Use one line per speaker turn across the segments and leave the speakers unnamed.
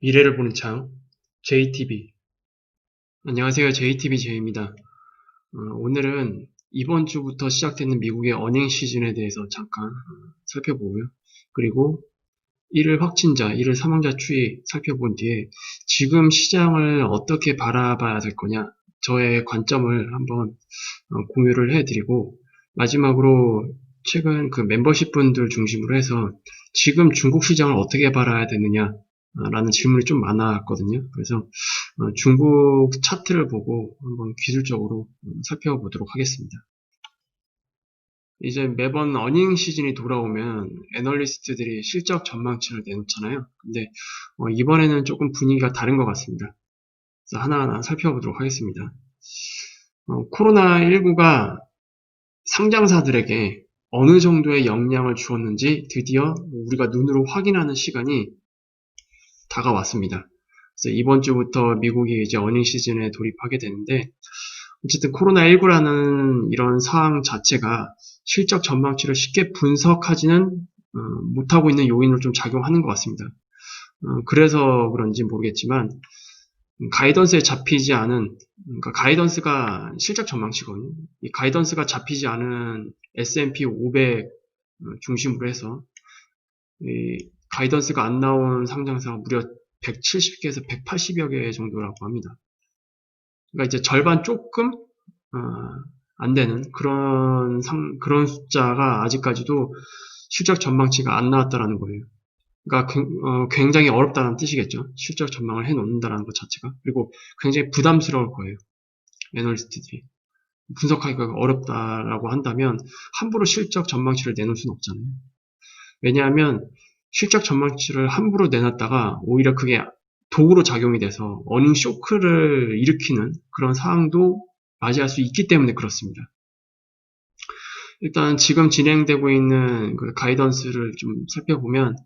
미래를 보는 창 JTB 안녕하세요. JTB 제이입니다. 어, 오늘은 이번 주부터 시작되는 미국의 어닝 시즌에 대해서 잠깐 어, 살펴보고요. 그리고 1일 확진자, 1일 사망자 추이 살펴본 뒤에 지금 시장을 어떻게 바라봐야 될 거냐 저의 관점을 한번 어, 공유를 해드리고 마지막으로 최근 그 멤버십 분들 중심으로 해서 지금 중국 시장을 어떻게 바라야 되느냐 라는 질문이 좀 많았거든요. 그래서 어, 중국 차트를 보고 한번 기술적으로 살펴보도록 하겠습니다. 이제 매번 어닝 시즌이 돌아오면 애널리스트들이 실적 전망치를 내놓잖아요. 근데 어, 이번에는 조금 분위기가 다른 것 같습니다. 그래서 하나하나 살펴보도록 하겠습니다. 어, 코로나19가 상장사들에게 어느 정도의 영향을 주었는지 드디어 우리가 눈으로 확인하는 시간이 다가왔습니다. 그래서 이번 주부터 미국이 이제 어닝 시즌에 돌입하게 되는데 어쨌든 코로나19라는 이런 상황 자체가 실적 전망치를 쉽게 분석하지는 어, 못하고 있는 요인으로 좀 작용하는 것 같습니다. 어, 그래서 그런지 모르겠지만 가이던스에 잡히지 않은 그러니까 가이던스가 실적 전망치거든요. 이 가이던스가 잡히지 않은 S&P 500 어, 중심으로 해서 가이던스가 안 나온 상장사가 무려 170개에서 180여 개 정도라고 합니다. 그러니까 이제 절반 조금 어, 안 되는 그런 상, 그런 숫자가 아직까지도 실적 전망치가 안 나왔다라는 거예요. 그러니까 어, 굉장히 어렵다는 뜻이겠죠. 실적 전망을 해 놓는다라는 것 자체가. 그리고 굉장히 부담스러울 거예요. 애널리스트들이. 분석하기가 어렵다라고 한다면 함부로 실적 전망치를 내놓을 수는 없잖아요. 왜냐하면 실적 전망치를 함부로 내놨다가 오히려 그게 도구로 작용이 돼서 어닝 쇼크를 일으키는 그런 상황도 맞이할 수 있기 때문에 그렇습니다. 일단 지금 진행되고 있는 그 가이던스를 좀 살펴보면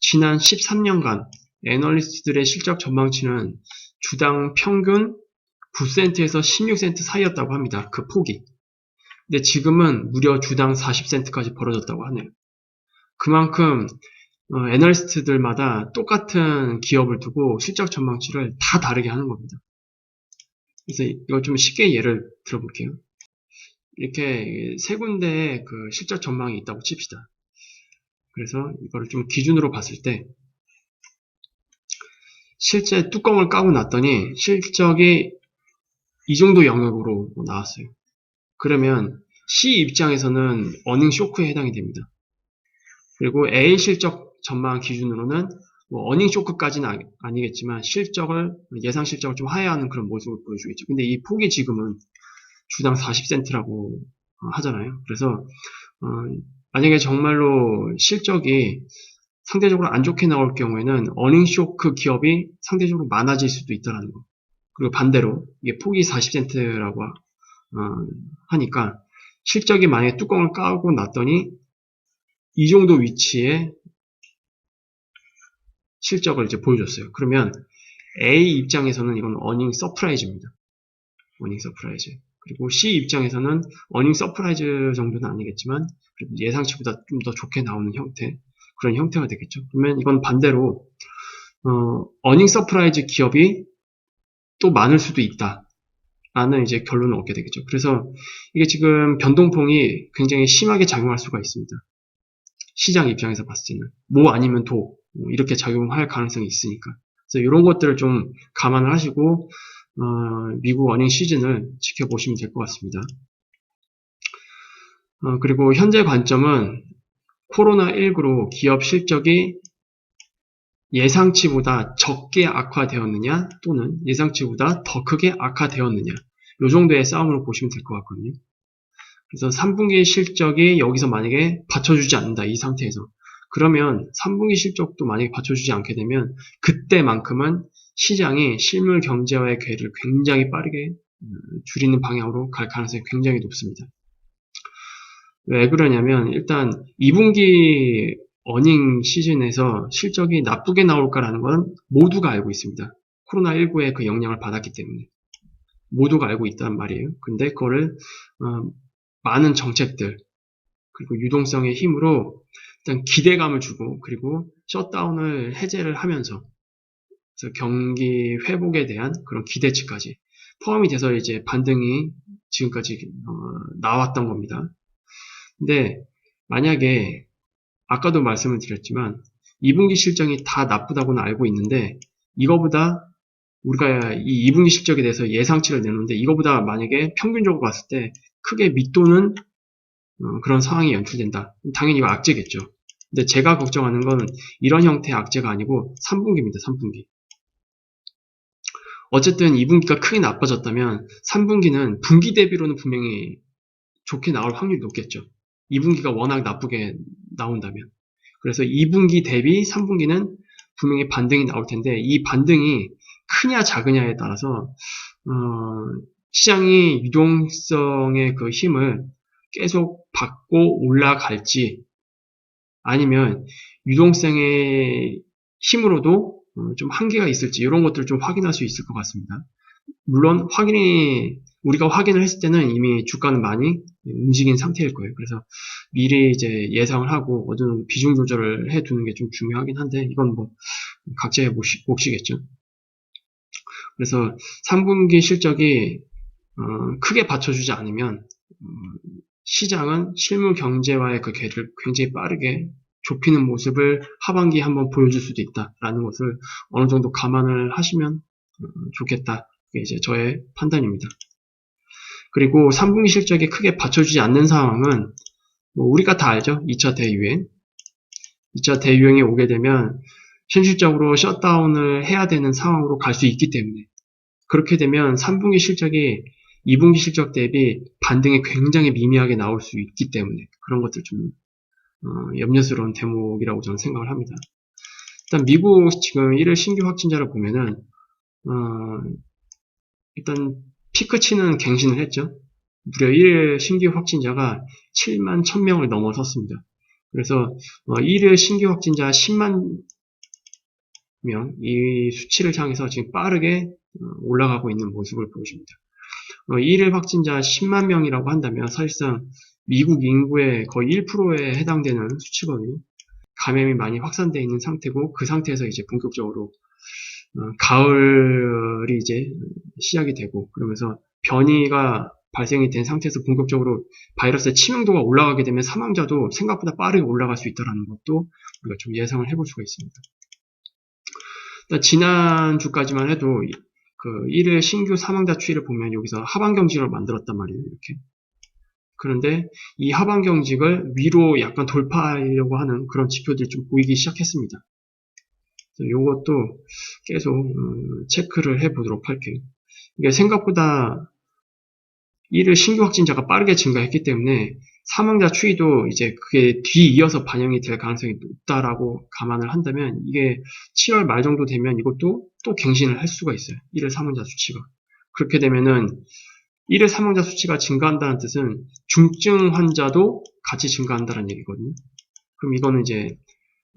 지난 13년간 애널리스트들의 실적 전망치는 주당 평균 9센트에서 16센트 사이였다고 합니다. 그 폭이. 근데 지금은 무려 주당 40센트까지 벌어졌다고 하네요. 그만큼 어, 애널리스트들마다 똑같은 기업을 두고 실적 전망치를 다 다르게 하는 겁니다. 그래서 이걸 좀 쉽게 예를 들어볼게요. 이렇게 세 군데의 그 실적 전망이 있다고 칩시다. 그래서 이거를 좀 기준으로 봤을 때 실제 뚜껑을 까고 났더니 실적이 이 정도 영역으로 나왔어요. 그러면 C 입장에서는 어닝 쇼크에 해당이 됩니다. 그리고 A 실적 전망 기준으로는 뭐 어닝 쇼크까지는 아니, 겠지만 실적을 예상 실적을 좀 하회하는 그런 모습을 보여주겠죠. 근데 이 폭이 지금은 주당 40센트라고 어, 하잖아요. 그래서 어, 만약에 정말로 실적이 상대적으로 안 좋게 나올 경우에는 어닝 쇼크 기업이 상대적으로 많아질 수도 있다는 거. 그리고 반대로 이게 폭이 40센트라고 어, 하니까 실적이 만약에 뚜껑을 까고 났더니 이 정도 위치에 실적을 이제 보여줬어요. 그러면 A 입장에서는 이건 어닝 서프라이즈입니다. 어닝 서프라이즈. 그리고 C 입장에서는 어닝 서프라이즈 정도는 아니겠지만 예상치보다 좀 더 좋게 나오는 형태 그런 형태가 되겠죠. 그러면 이건 반대로 어, 어닝 서프라이즈 기업이 또 많을 수도 있다. 라는 이제 결론을 얻게 되겠죠. 그래서 이게 지금 변동폭이 굉장히 심하게 작용할 수가 있습니다. 시장 입장에서 봤을 때는 뭐 아니면 도뭐 이렇게 작용할 가능성이 있으니까. 그래서 이런 것들을 좀 감안을 하시고 어, 미국 어닝 시즌을 지켜보시면 될 것 같습니다. 어, 그리고 현재 관점은 코로나19로 기업 실적이 예상치보다 적게 악화되었느냐 또는 예상치보다 더 크게 악화되었느냐 이 정도의 싸움으로 보시면 될 것 같거든요. 그래서 3분기 실적이 여기서 만약에 받쳐주지 않는다 이 상태에서 그러면 3분기 실적도 만약에 받쳐주지 않게 되면 그때만큼은 시장이 실물 경제화의 궤를 굉장히 빠르게 음, 줄이는 방향으로 갈 가능성이 굉장히 높습니다. 왜 그러냐면 일단 2분기 어닝 시즌에서 실적이 나쁘게 나올까라는 건 모두가 알고 있습니다. 코로나19의 그 영향을 받았기 때문에 모두가 알고 있단 말이에요. 근데 그거를 어, 많은 정책들 그리고 유동성의 힘으로 일단 기대감을 주고 그리고 셧다운을 해제를 하면서 경기 회복에 대한 그런 기대치까지 포함이 돼서 이제 반등이 지금까지 어, 나왔던 겁니다. 근데 만약에 아까도 말씀을 드렸지만 2분기 실적이 다 나쁘다고는 알고 있는데 이거보다 우리가 이 2분기 실적에 대해서 예상치를 내놓는데 이거보다 만약에 평균적으로 봤을 때 크게 밑도는 어, 그런 상황이 연출된다. 당연히 이거 악재겠죠. 근데 제가 걱정하는 건 이런 형태의 악재가 아니고 3분기입니다. 3분기. 어쨌든 2분기가 크게 나빠졌다면 3분기는 분기 대비로는 분명히 좋게 나올 확률이 높겠죠. 2분기가 워낙 나쁘게 나온다면. 그래서 2분기 대비 3분기는 분명히 반등이 나올 텐데 이 반등이 크냐 작으냐에 따라서 어, 시장이 유동성의 그 힘을 계속 받고 올라갈지 아니면 유동성의 힘으로도 어, 좀 한계가 있을지 이런 것들을 좀 확인할 수 있을 것 같습니다. 물론 확인이 우리가 확인을 했을 때는 이미 주가는 많이 움직인 상태일 거예요. 그래서 미리 이제 예상을 하고 어느 정도 비중 조절을 해 두는 게 좀 중요하긴 한데 이건 뭐 각자의 몫이, 몫이겠죠. 그래서 3분기 실적이 어, 크게 받쳐주지 않으면 음, 시장은 실물 경제와의 그 궤를 굉장히 빠르게 좁히는 모습을 하반기에 한번 보여줄 수도 있다라는 것을 어느 정도 감안을 하시면 어, 좋겠다. 그게 이제 저의 판단입니다. 그리고 3분기 실적이 크게 받쳐주지 않는 상황은 뭐 우리가 다 알죠. 2차 대유행. 2차 대유행이 오게 되면 현실적으로 셧다운을 해야 되는 상황으로 갈 수 있기 때문에 그렇게 되면 3분기 실적이 2분기 실적 대비 반등이 굉장히 미미하게 나올 수 있기 때문에 그런 것들 좀 어, 염려스러운 대목이라고 저는 생각을 합니다. 일단 미국 지금 1일 신규 확진자를 보면은 어, 일단 피크 치는 갱신을 했죠. 무려 1일 신규 확진자가 7만 1000명을 넘어섰습니다. 그래서 어, 1일 신규 확진자 10만 명, 이 수치를 향해서 지금 빠르게 어, 올라가고 있는 모습을 보여줍니다. 어, 1일 확진자 10만 명이라고 한다면 사실상 미국 인구의 거의 1%에 해당되는 수치거든요. 감염이 많이 확산되어 있는 상태고 그 상태에서 이제 본격적으로 어, 가을이 이제 시작이 되고 그러면서 변이가 발생이 된 상태에서 본격적으로 바이러스의 치명도가 올라가게 되면 사망자도 생각보다 빠르게 올라갈 수 있다는 것도 우리가 좀 예상을 해볼 수가 있습니다. 지난주까지만 해도 그 1일 신규 사망자 추이를 보면 여기서 하반 경직을 만들었단 말이에요. 이렇게. 그런데 이 하반 경직을 위로 약간 돌파하려고 하는 그런 지표들이 좀 보이기 시작했습니다. 이것도 계속 음, 체크를 해 보도록 할게요. 이게 생각보다 1일 신규 확진자가 빠르게 증가했기 때문에 사망자 추이도 이제 그게 뒤이어서 반영이 될 가능성이 높다라고 감안을 한다면 이게 7월 말 정도 되면 이것도 또 갱신을 할 수가 있어요. 1일 사망자 수치가. 그렇게 되면은 1일 사망자 수치가 증가한다는 뜻은 중증 환자도 같이 증가한다는 얘기거든요. 그럼 이거는 이제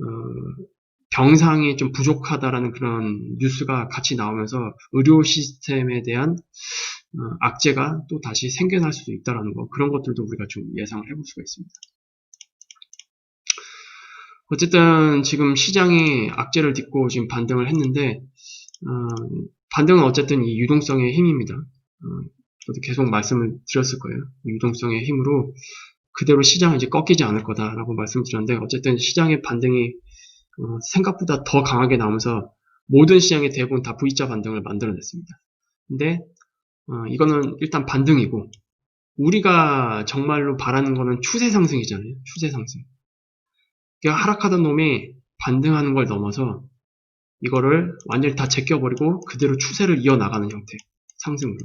어, 병상이 좀 부족하다라는 그런 뉴스가 같이 나오면서 의료 시스템에 대한 어, 악재가 또 다시 생겨날 수도 있다라는 거 그런 것들도 우리가 좀 예상을 해볼 수가 있습니다. 어쨌든 지금 시장이 악재를 딛고 지금 반등을 했는데 어, 반등은 어쨌든 이 유동성의 힘입니다. 어, 저도 계속 말씀을 드렸을 거예요. 유동성의 힘으로 그대로 시장은 이제 꺾이지 않을 거다라고 말씀드렸는데 어쨌든 시장의 반등이 어, 생각보다 더 강하게 나오면서 모든 시장의 대부분 다 V자 반등을 만들어냈습니다. 근데 어, 이거는 일단 반등이고 우리가 정말로 바라는 거는 추세 상승이잖아요. 추세 상승. 그러니까 하락하던 놈이 반등하는 걸 넘어서 이거를 완전히 다 제껴버리고 그대로 추세를 이어나가는 형태 상승으로.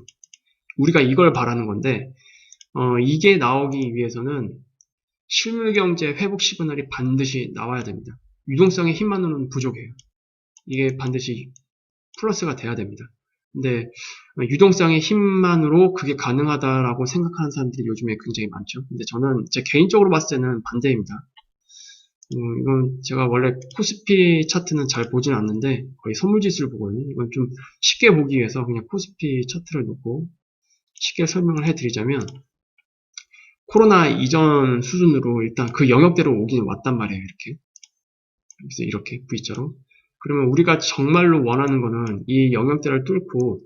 우리가 이걸 바라는 건데 어, 이게 나오기 위해서는 실물 경제 회복 시그널이 반드시 나와야 됩니다. 유동성의 힘만으로는 부족해요. 이게 반드시 플러스가 돼야 됩니다. 근데 유동성의 힘만으로 그게 가능하다라고 생각하는 사람들이 요즘에 굉장히 많죠. 근데 저는 제 개인적으로 봤을 때는 반대입니다. 음, 이건 제가 원래 코스피 차트는 잘 보진 않는데 거의 선물지수를 보거든요. 이건 좀 쉽게 보기 위해서 그냥 코스피 차트를 놓고 쉽게 설명을 해드리자면 코로나 이전 수준으로 일단 그 영역대로 오긴 왔단 말이에요. 이렇게 여기서 이렇게 V자로 그러면 우리가 정말로 원하는 거는 이 영역대를 뚫고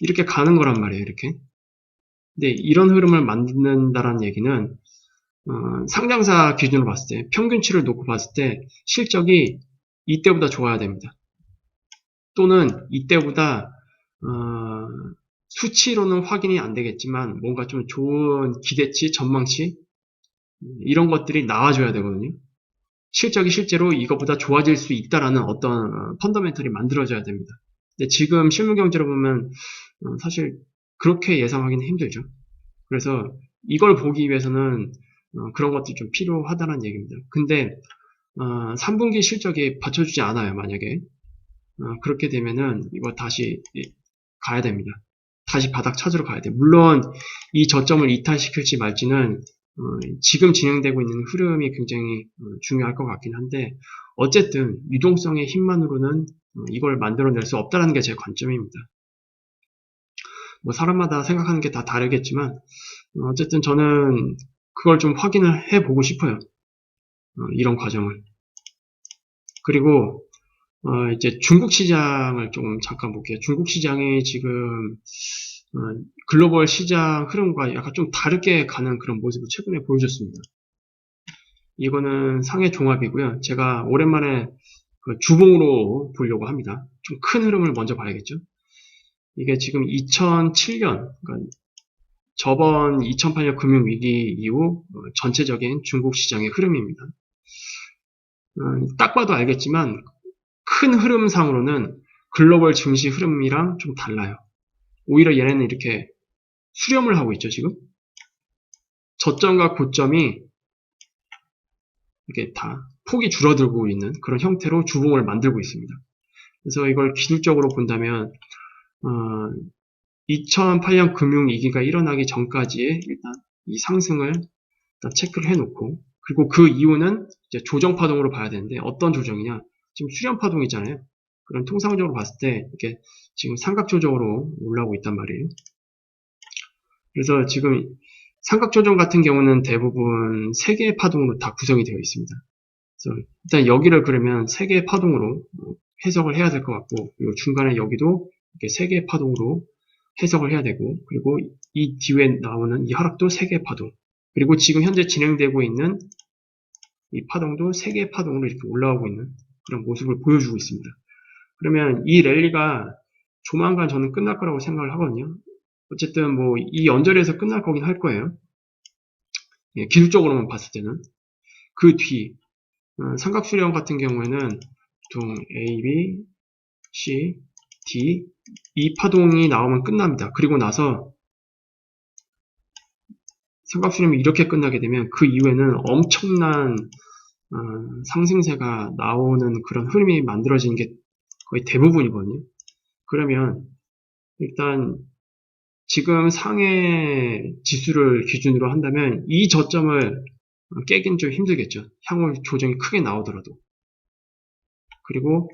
이렇게 가는 거란 말이에요, 이렇게. 근데 이런 흐름을 만든다는 얘기는 어, 상장사 기준으로 봤을 때 평균치를 놓고 봤을 때 실적이 이때보다 좋아야 됩니다. 또는 이때보다 어, 수치로는 확인이 안 되겠지만 뭔가 좀 좋은 기대치, 전망치 이런 것들이 나와줘야 되거든요. 실적이 실제로 이것보다 좋아질 수 있다라는 어떤 펀더멘털이 만들어져야 됩니다. 근데 지금 실물 경제로 보면 어, 사실 그렇게 예상하기는 힘들죠. 그래서 이걸 보기 위해서는 어, 그런 것들이 좀 필요하다는 얘기입니다. 근데 어, 3분기 실적이 받쳐주지 않아요. 만약에 어, 그렇게 되면은 이거 다시 가야 됩니다. 다시 바닥 찾으러 가야 돼. 물론 이 저점을 이탈시킬지 말지는 어, 지금 진행되고 있는 흐름이 굉장히 어, 중요할 것 같긴 한데 어쨌든 유동성의 힘만으로는 어, 이걸 만들어낼 수 없다는 게 제 관점입니다. 뭐 사람마다 생각하는 게 다 다르겠지만 어, 어쨌든 저는 그걸 좀 확인을 해보고 싶어요. 어, 이런 과정을. 그리고 어, 이제 중국 시장을 좀 잠깐 볼게요. 중국 시장이 지금 어, 글로벌 시장 흐름과 약간 좀 다르게 가는 그런 모습을 최근에 보여줬습니다. 이거는 상해 종합이고요. 제가 오랜만에 그 주봉으로 보려고 합니다. 좀 큰 흐름을 먼저 봐야겠죠. 이게 지금 2007년, 그러니까 저번 2008년 금융위기 이후 어, 전체적인 중국 시장의 흐름입니다. 어, 딱 봐도 알겠지만 큰 흐름상으로는 글로벌 증시 흐름이랑 좀 달라요. 오히려 얘네는 이렇게 수렴을 하고 있죠, 지금. 저점과 고점이 이렇게 다 폭이 줄어들고 있는 그런 형태로 주봉을 만들고 있습니다. 그래서 이걸 기술적으로 본다면 어, 2008년 금융위기가 일어나기 전까지의 일단 이 상승을 일단 체크를 해놓고 그리고 그 이후는 이제 조정 파동으로 봐야 되는데 어떤 조정이냐 지금 수렴 파동이잖아요. 그런 통상적으로 봤을 때 이렇게 지금 삼각조정으로 올라오고 있단 말이에요. 그래서 지금 삼각조정 같은 경우는 대부분 세 개의 파동으로 다 구성이 되어 있습니다. 그래서 일단 여기를 그러면 세 개의 파동으로 해석을 해야 될 것 같고 그리고 중간에 여기도 이렇게 세 개의 파동으로 해석을 해야 되고 그리고 이 뒤에 나오는 이 하락도 세 개의 파동 그리고 지금 현재 진행되고 있는 이 파동도 세 개의 파동으로 이렇게 올라오고 있는 그런 모습을 보여주고 있습니다. 그러면 이 랠리가 조만간 저는 끝날 거라고 생각을 하거든요. 어쨌든 뭐 이 연절에서 끝날 거긴 할 거예요. 예, 기술적으로만 봤을 때는 그뒤 어, 삼각수렴 같은 경우에는 보통 A, B, C, D 이 파동이 나오면 끝납니다. 그리고 나서 삼각수렴이 이렇게 끝나게 되면 그 이후에는 엄청난 어, 상승세가 나오는 그런 흐름이 만들어지는 게 거의 대부분이거든요. 그러면 일단 지금 상해 지수를 기준으로 한다면 이 저점을 깨긴 좀 힘들겠죠. 향후 조정이 크게 나오더라도. 그리고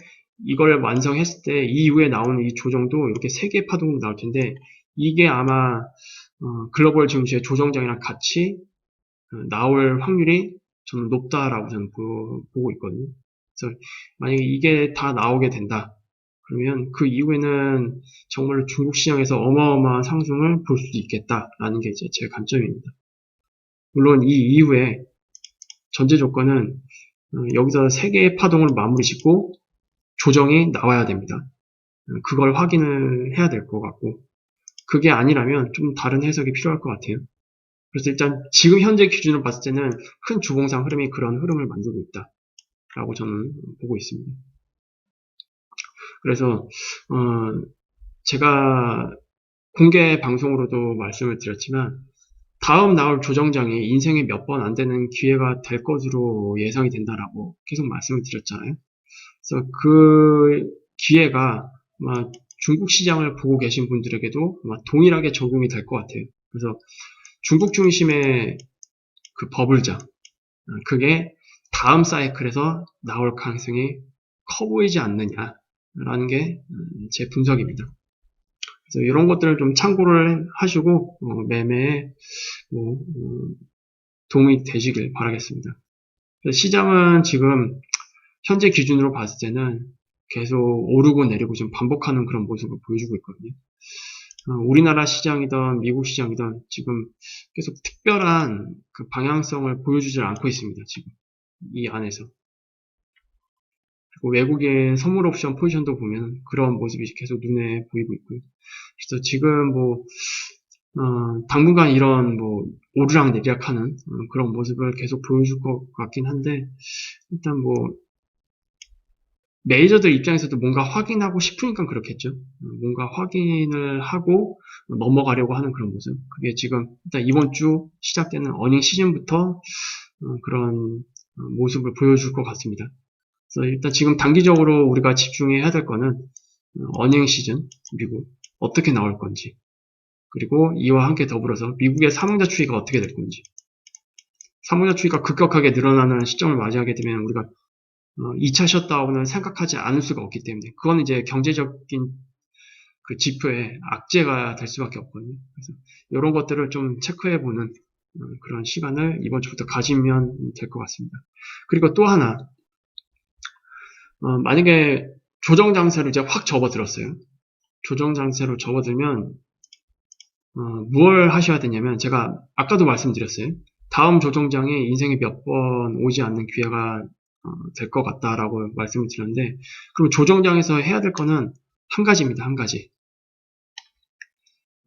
이걸 완성했을 때 이후에 나오는 이 조정도 이렇게 세 개의 파동으로 나올 텐데 이게 아마 어, 글로벌 증시의 조정장이랑 같이 어, 나올 확률이 저는 높다라고 저는 보, 고 있거든요. 그래서 만약에 이게 다 나오게 된다. 그러면 그 이후에는 정말 중국 시장에서 어마어마한 상승을 볼 수도 있겠다라는 게 이제 제 관점입니다. 물론 이 이후에 전제 조건은 어, 여기서 세 개의 파동을 마무리 짓고 조정이 나와야 됩니다. 어, 그걸 확인을 해야 될 것 같고 그게 아니라면 좀 다른 해석이 필요할 것 같아요. 그래서 일단 지금 현재 기준으로 봤을 때는 큰 주봉상 흐름이 그런 흐름을 만들고 있다. 라고 저는 보고 있습니다. 그래서 어, 제가 공개 방송으로도 말씀을 드렸지만 다음 나올 조정장이 인생에 몇 번 안 되는 기회가 될 것으로 예상이 된다라고 계속 말씀을 드렸잖아요. 그래서 그 기회가 아마 중국 시장을 보고 계신 분들에게도 아마 동일하게 적용이 될 것 같아요. 그래서 중국 중심의 그 버블장 그게 다음 사이클에서 나올 가능성이 커 보이지 않느냐라는 게 제 분석입니다. 그래서 이런 것들을 좀 참고를 하시고 어, 매매에 뭐, 어, 도움이 되시길 바라겠습니다. 시장은 지금 현재 기준으로 봤을 때는 계속 오르고 내리고 좀 반복하는 그런 모습을 보여주고 있거든요. 어, 우리나라 시장이든 미국 시장이든 지금 계속 특별한 그 방향성을 보여주질 않고 있습니다. 지금 이 안에서. 그리고 외국의 선물 옵션 포지션도 보면 그런 모습이 계속 눈에 보이고 있고요. 그래서 지금 뭐 어, 당분간 이런 뭐 오르락 내리락하는 어, 그런 모습을 계속 보여줄 것 같긴 한데 일단 뭐 메이저들 입장에서도 뭔가 확인하고 싶으니까 그렇겠죠. 어, 뭔가 확인을 하고 넘어가려고 하는 그런 모습. 그게 지금 일단 이번 주 시작되는 어닝 시즌부터 어, 그런 어, 모습을 보여줄 것 같습니다. 그래서 일단 지금 단기적으로 우리가 집중해야 될 거는 어, 어닝 시즌 그리고 어떻게 나올 건지 그리고 이와 함께 더불어서 미국의 사망자 추이가 어떻게 될 건지 사망자 추이가 급격하게 늘어나는 시점을 맞이하게 되면 우리가 어, 2차 셧다운을 생각하지 않을 수가 없기 때문에 그건 이제 경제적인 그 지표의 악재가 될 수밖에 없거든요. 그래서 이런 것들을 좀 체크해 보는 어, 그런 시간을 이번 주부터 가지면 될 것 같습니다. 그리고 또 하나 어, 만약에 조정 장세로 이제 확 접어들었어요. 조정 장세로 접어들면 어, 무엇을 하셔야 되냐면 제가 아까도 말씀드렸어요. 다음 조정장에 인생에 몇 번 오지 않는 기회가 어, 될것 같다라고 말씀을 드렸는데 그럼 조정장에서 해야 될 거는 한 가지입니다. 한 가지.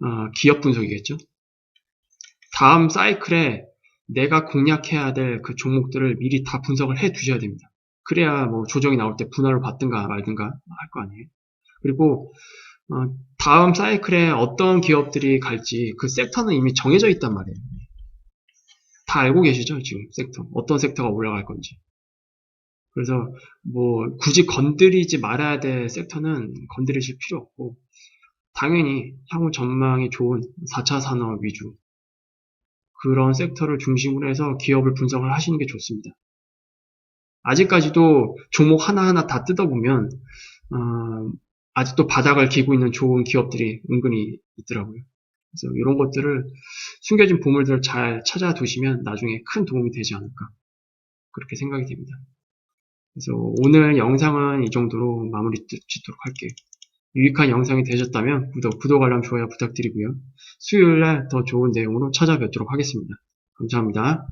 어, 기업 분석이겠죠. 다음 사이클에 내가 공략해야 될 그 종목들을 미리 다 분석을 해 두셔야 됩니다. 그래야 뭐 조정이 나올 때 분할을 받든가 말든가 할 거 아니에요. 그리고 어, 다음 사이클에 어떤 기업들이 갈지 그 섹터는 이미 정해져 있단 말이에요. 다 알고 계시죠? 지금 섹터. 어떤 섹터가 올라갈 건지. 그래서 뭐 굳이 건드리지 말아야 될 섹터는 건드리실 필요 없고 당연히 향후 전망이 좋은 4차 산업 위주 그런 섹터를 중심으로 해서 기업을 분석을 하시는 게 좋습니다. 아직까지도 종목 하나하나 다 뜯어보면 어, 아직도 바닥을 기고 있는 좋은 기업들이 은근히 있더라고요. 그래서 이런 것들을 숨겨진 보물들을 잘 찾아두시면 나중에 큰 도움이 되지 않을까 그렇게 생각이 됩니다. 그래서 오늘 영상은 이 정도로 마무리 짓도록 할게요. 유익한 영상이 되셨다면 구독, 구독, 알람, 좋아요 부탁드리고요. 수요일날 더 좋은 내용으로 찾아뵙도록 하겠습니다. 감사합니다.